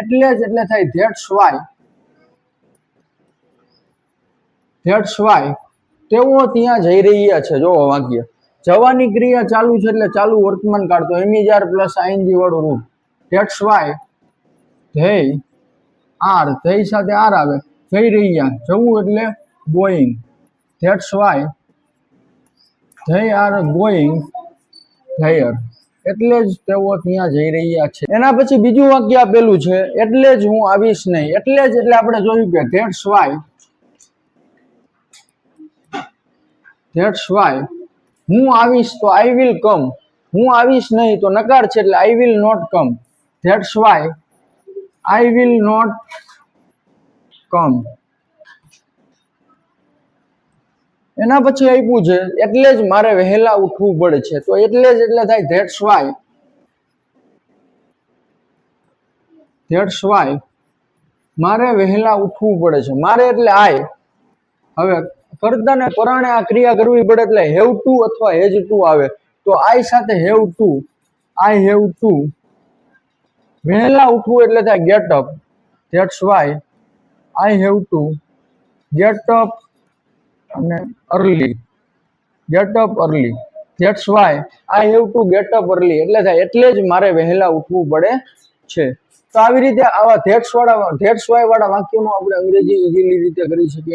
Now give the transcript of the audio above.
એટલે જ એટલે થાય ધેટ્સ વાય ધેટ્સ વાય તેઓ ત્યાં જઈ રહ્યા છે. જો વાક્ય જવાની ક્રિયા ચાલુ છે એટલે ચાલુ વર્તમાન કાળ. તો એમીજાર પ્લસ આઈએનજી વાળું રૂપ that's why they are they સાથે આર આવે. જઈ રહ્યા. જવું એટલે going that's why they are going there એટલે જ તેઓ ત્યાં જઈ રહ્યા છે. એના પછી બીજું વાક્ય આપેલું છે, એટલે જ હું આવીશ નહીં. એટલે જ એટલે આપણે જોયું કે ધેટ્સ વાય ધેટ્સ વાય, હું આવીશ તો આઈ વિલ કમ હું આવીશ નહીં તો નકાર છે એટલે I will not come that's why I will not come એના પછી આપ્યું છે, એટલે જ મારે વહેલા ઉઠવું પડે છે. તો એટલે જ એટલે થાય ધેટ્સ વાય ધેટ્સ વાય મારે વહેલા ઉઠવું પડે છે. મારે એટલે આય, હવે કર્તાને પરાણે આ ક્રિયા કરવી પડે એટલે હેવ ટુ અથવા હેજ ટુ આવે. તો આઈ સાથે have to I have to વહેલા ઉઠવું એટલે થાય get up that's why I have to get up અને early get up early that's why I have to get up early એટલે થાય, એટલે જ મારે વહેલા ઉઠવું પડે છે. તો આવી રીતે આવા ધેટ્સ વાળા ધેટ્સ વાય વાળા વાક્યોનો આપણે અંગ્રેજી ઇઝીલી રીતે કરી શકીએ.